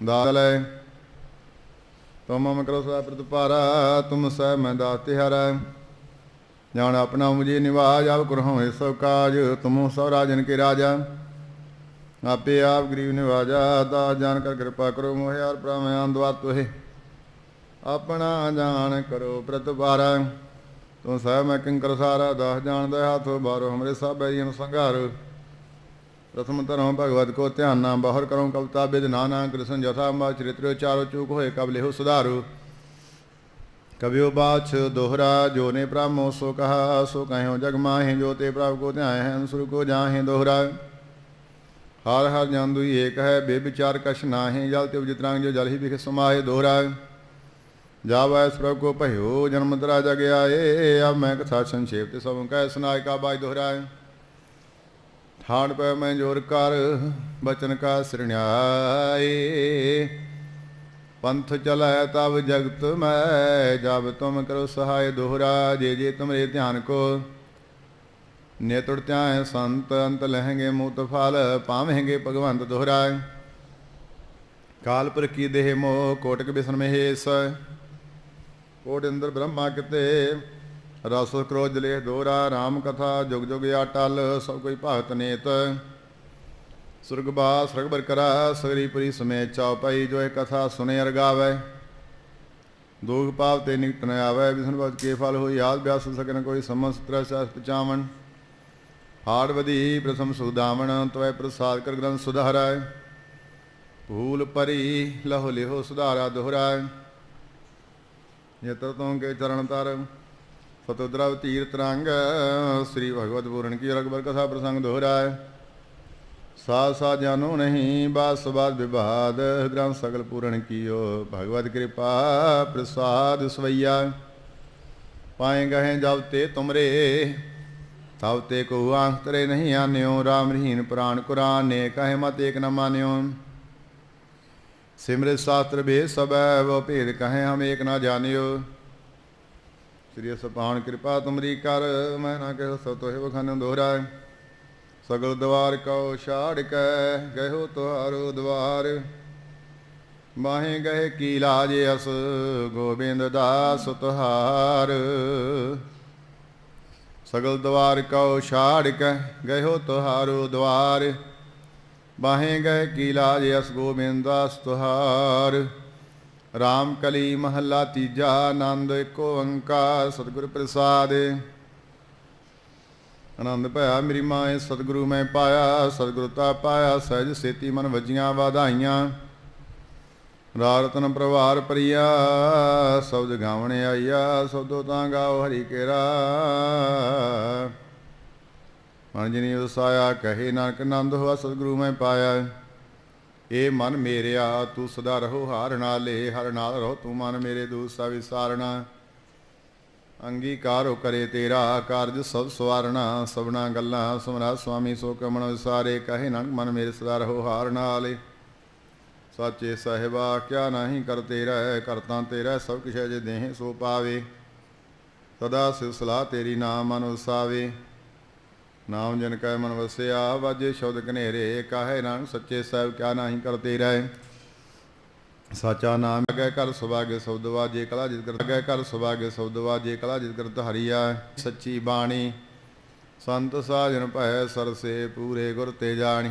ਦਾਲੇ। ਤੁਮ ਮਮ ਕਰੋ ਸਦਾ ਪ੍ਰਤਪਾਰਾ ਤੁਮ ਸਹਿ ਮੈਂ ਦਾਸ ਤਿਹਾਰੈ। ਜਾਣ ਆਪਣਾ ਮੁਝੇ ਨਿਵਾਜ, ਆਪ ਕਰਹੁ ਇਹ ਸਭ ਕਾਜ, ਤੁਮੋ ਸਭ ਰਾਜਨ ਕੇ ਰਾਜਾ। ਆਪੇ ਆਪ ਗਰੀਬ ਨਿਵਾਜਾ ਦਾ ਜਾਣ ਕਰ ਕਿਰਪਾ ਕਰੋ, ਮੋਹਿ ਹਰ ਪ੍ਰਮਿਆਨ ਦਵਾ ਤੋਹਿ। ਆਪਣਾ ਜਾਣ ਕਰੋ ਪ੍ਰਤਪਾਰਾ ਤੂੰ ਸਹਿ ਮੈਂ ਕਿੰਕਰ ਸਾਰਾ, ਦਾਸ ਜਾਣਦਾ ਹੱਥੋਂ ਬਾਰੋ ਹਮਰੇ ਸਭ ਬੈਰੀਨ ਸੰਘਾਰ ਪ੍ਰਥਮ ਧਰਮ ਭਗਵਤ ਕੋ ਧਿਆਨ ਨਾ ਬਾਹਰ ਕਰਉ ਕਵਤਾ ਬਿਦ ਨਾਨਾ ਕ੍ਰਿਸ਼ਨ ਜਥਾ ਮਾ ਚਰਿਤ੍ਰ ਚਾਰੋ ਚੂਕ ਹੋਏ ਕਬ ਲਿਹੁ ਸੁਧਾਰੂ। ਕਬਿਓ ਬਾਛ ਦੋਹਰਾ ਜੋ ਨੇ ਪ੍ਰਾਮੋ ਸੋ ਕਹਾ, ਸੋ ਕਹਿਓ ਜਗ ਮਾਹਿ ਜੋ ਤੇ ਪ੍ਰਭ ਕੋ ਧਿਆਏ ਹੈ ਅਨਸੁਰ ਕੋ ਜਾਹੇ ਦੋਹਰਾ। ਹਰ ਹਰ ਜਨ ਏਕ ਹੈ ਬੇਵਿਚਾਰ ਕਛ ਨਾਹੀ, ਜਲ ਤੇ ਉਜਿਤਰੰਗ ਜੋ ਜਲ ਹੀ ਵਿਖ ਸਮਾਏ ਦੋਹਰਾ। ਜਾਵੈ ਇਸ ਪ੍ਰਭ ਕੋ ਭਇਓ ਜਨਮ ਤਰਾ ਜਗ ਆਏ ਅਬ ਮੈਂ ਕਥਾ ਸੰਖੇਪ ਤੇ ਸਭ ਕਹਿ ਸੁਨਾਇ ਕਾ ਬਾਜ ਦੋਹਰਾਏ ਠਾਣ ਪੈ ਮੈਂ ਜੋਰ ਕਰ, ਬਚਨ ਕਾ ਸਿਰਣਾਏ ਪੰਥ ਚਲੈ ਤਬ ਜਗਤ ਮੈਂ, ਜਬ ਤੁਮ ਕਰੋ ਸਹਾਇ ਦੋਹਰਾ, ਜੇ ਜੇ ਤੁਮਰੇ ਧਿਆਨ ਕੋ। ਨੇਤੁੜ ਧਿਆਏ ਸੰਤ, ਅੰਤ ਲਹਿੰਗੇ ਮੂਤ ਫਲ ਪਾਵਹਿੰਗੇ ਭਗਵੰਤ ਦੋਹਰਾ। ਕਾਲ ਪਰ ਕੀ ਦੇਹ ਮੋ ਕੋਟਕ ਬਿਸਨ ਮਹੇਸ। ਕੋਟ ਇੰਦਰ ਬ੍ਰਹਮਾ ਕਿਤੇ ਰਸ ਕ੍ਰੋਧ ਜਲੇ ਦੋਰਾ RAM ਕਥਾ, ਜੁਗ ਜੁਗ ਆਟਲ, ਸਭ ਕੋਈ ਭਗਤ ਨੇਤ। ਸੁਰਗਬਾਸ ਰਗਬਰ ਕਰਾ, ਸਗਰੀ ਪੁਰੀ ਸਮੇਤ ਚਾਉ ਜੋ ਇਹ ਕਥਾ ਸੁਨੇ ਅਰਗਾਵੇ ਦੋਗ ਪਾਪ ਤੇ ਨਿਕਟ ਨ ਆਵੇ, ਵਿਸ਼ਨ ਬਦ ਕੇ ਫਲ ਹੋਈ ਯਾਦ ਬਿਆਸ ਸਕਨ ਕੋਈ ਸਮਸਤਰ ਸਾਸ ਪਚਾਵਣ ਹਾੜ ਵਧੀ, ਪ੍ਰਥਮ ਸੁਦਾਵਣ ਤਵੈ ਪ੍ਰਸਾਦ ਕਰ ਗ੍ਰੰਥ ਸੁਧਾਰੈ। ਭੂਲ ਪਰੀ ਲਹੋ ਲਿਹੋ ਸੁਧਾਰਾ ਦੋਹਰਾ ਯਤਰ ਤੋਂ ਕੇ ਚਰਨ ਤਰ। ਫਤੋਦਰਵ ਤੀਰ ਤਰੰਗ, ਸ੍ਰੀ ਭਗਵਤ ਪੂਰਨ ਕੀ ਰਗਬਰ ਕਥਾ ਪ੍ਰਸੰਗ ਦੋਹਰਾਇ ਸਾਧ ਸਾ ਜਾਨੋ ਨਹੀਂ, ਬਾਸ ਬਾਦ ਵਿਵਾਦ, ਗ੍ਰੰਥ ਸਗਲ ਪੂਰਨ ਕੀਓ। ਭਗਵਤ ਕਿਰਪਾ, ਪ੍ਰਸਾਦ ਸਵਈਆ। ਪਾਏ ਗਏ ਜਬ ਤੇ ਤੁਮਰੇ, ਤਬ ਤੇ ਕੋ ਆਂਤਰੇ ਨਹੀਂ ਆਨਿਓ। ਰਾਮ ਰਹੀਨ ਪ੍ਰਾਨ ਕੁਰਾਨ ਨੇ ਕਹੇ ਮਤ ਏਕ ਨ ਮਾਨਿਓ। ਸਿਮਰਿਤ ਸ਼ਾਸਤਰ ਭੇਦ ਸਬੈ ਵੋ ਭੇਦ ਕਹੇ ਹਮ ਏਕ ਨਾ ਜਾਣਿਓ। ਸ੍ਰੀ ਸਪਾਣ ਕਿਰਪਾ, ਤੁਮਰੀ ਕਰ, ਮੈਂ ਨਾ ਕਹਿ ਸੋ ਤੋਹਿ ਬਖਾਨ ਦੋਹਰਾ ਸਗਲ ਦਵਾਰ ਕਉ ਛਾੜ ਕੈ ਗਇਓ ਤੁਹਾਰੋ ਦਵਾਰ। ਮਾਹੇ ਗਏ ਕੀ ਲਾਜ ਅਸ, ਗੋਬਿੰਦ ਦਾਸ ਤੁਹਾਰ। ਸਗਲ ਦਵਾਰ ਕਉ ਛਾੜ ਕੈ ਗਇਓ ਤੁਹਾਰੋ ਦਵਾਰ। ਬਾਹੇ ਗਏ ਕੀ ਲਾਜ ਅਸ, ਗੋਬਿੰਦ ਦਾਸ ਤੁਹਾਰ। ਰਾਮ ਕਲੀ ਮਹੱਲਾ ਤੀਜਾ ਆਨੰਦ ਏਕ ਓੰਕਾਰ, ਸਤਿਗੁਰ ਪ੍ਰਸਾਦ। ਆਨੰਦ ਭਇਆ ਮੇਰੀ ਮਾਏ ਸਤਿਗੁਰੂ ਮੈਂ ਪਾਇਆ, ਸਤਿਗੁਰੂ ਤਾ ਪਾਇਆ, ਸਹਿਜ ਸੇਤੀ ਮਨ ਵਜੀਆਂ ਵਾਧਾਈਆਂ। ਰਾਰਤਨ ਪ੍ਰਵਾਰ ਪਰਿਆ ਸ਼ਬਦ ਗਾਵਣ ਆਈਆ, ਸਬਦੋ ਤਾਂ ਗਾਓ ਹਰੀ ਕੇਰਾ। ਮਨ ਜਿਨੀ ਵਸਾਇਆ ਕਹੇ ਨਾਨਕ ਆਨੰਦ ਹੋਆ, ਸਤਿਗੁਰੂ ਮੈਂ ਪਾਇਆ। ਏ ਮਨ ਮੇਰਿਆ, ਤੂੰ ਸਦਾ ਰਹੋ ਹਾਰ ਨਾਲੇ ਹਰ ਨਾਲ ਰਹੋ ਤੂੰ ਮਨ ਮੇਰੇ ਦੂਸਾ ਵਿਸਾਰਣਾ। ਅੰਗੀਕਾਰ ਕਰੇ ਤੇਰਾ ਕਾਰਜ ਸਭ ਸਵਾਰਣਾ, ਸਭਨਾ ਗੱਲਾਂ ਸਮਰਾ ਸੁਆਮੀ ਸੋ ਕਮਣ ਵਿਸਾਰੇ, ਕਹੇ ਨਾਨਕ ਮਨ ਮੇਰੇ ਸਦਾ ਰਹੋ ਹਾਰ ਨਾਲੇ ਸਾਚੇ ਸਾਹਿਬਾ, ਕਿਆ ਨਹੀਂ ਕਰ ਤੇਰਾ ਕਰਤਾ ਤੇਰਾ, ਸਭ ਕਿਛ ਜੇ ਦੇਹ ਸੋ ਪਾਵੇ। ਸਦਾ ਸਿਸਲਾ ਤੇਰੀ ਨਾਮ ਮਨ ਵਸਾਵੇ ਨਾਮ ਜਨ ਕੈ ਮਨ ਵਸਿਆ, ਵਾਜੇ ਸ਼ਬਦ ਕਨੇਰੇ ਕਾਹੇ ਨਾਨਕ ਸੱਚੇ ਸਾਹਿਬ ਕਿਆ ਨਹੀਂ ਕਰਤੇ ਰਹਿ। ਸਾਚਾ ਨਾਮ ਅਗੈ ਕਰ ਸੁਭਾਗੇ ਸ਼ਬਦ ਵਾਜੇ, ਕਲਾ ਜਿਤ ਕਰ ਅਗੈ ਕਰ ਸੁਭਾਗੇ ਸ਼ਬਦ ਵਾਜੇ, ਕਲਾ ਜਿਤ ਕਰਤ ਹਰੀਆ ਸੱਚੀ ਬਾਣੀ, ਸੰਤ ਸਾਜਨ ਭੈ ਸਰਸੇ, ਪੂਰੇ ਗੁਰ ਤੇ ਜਾਣੀ।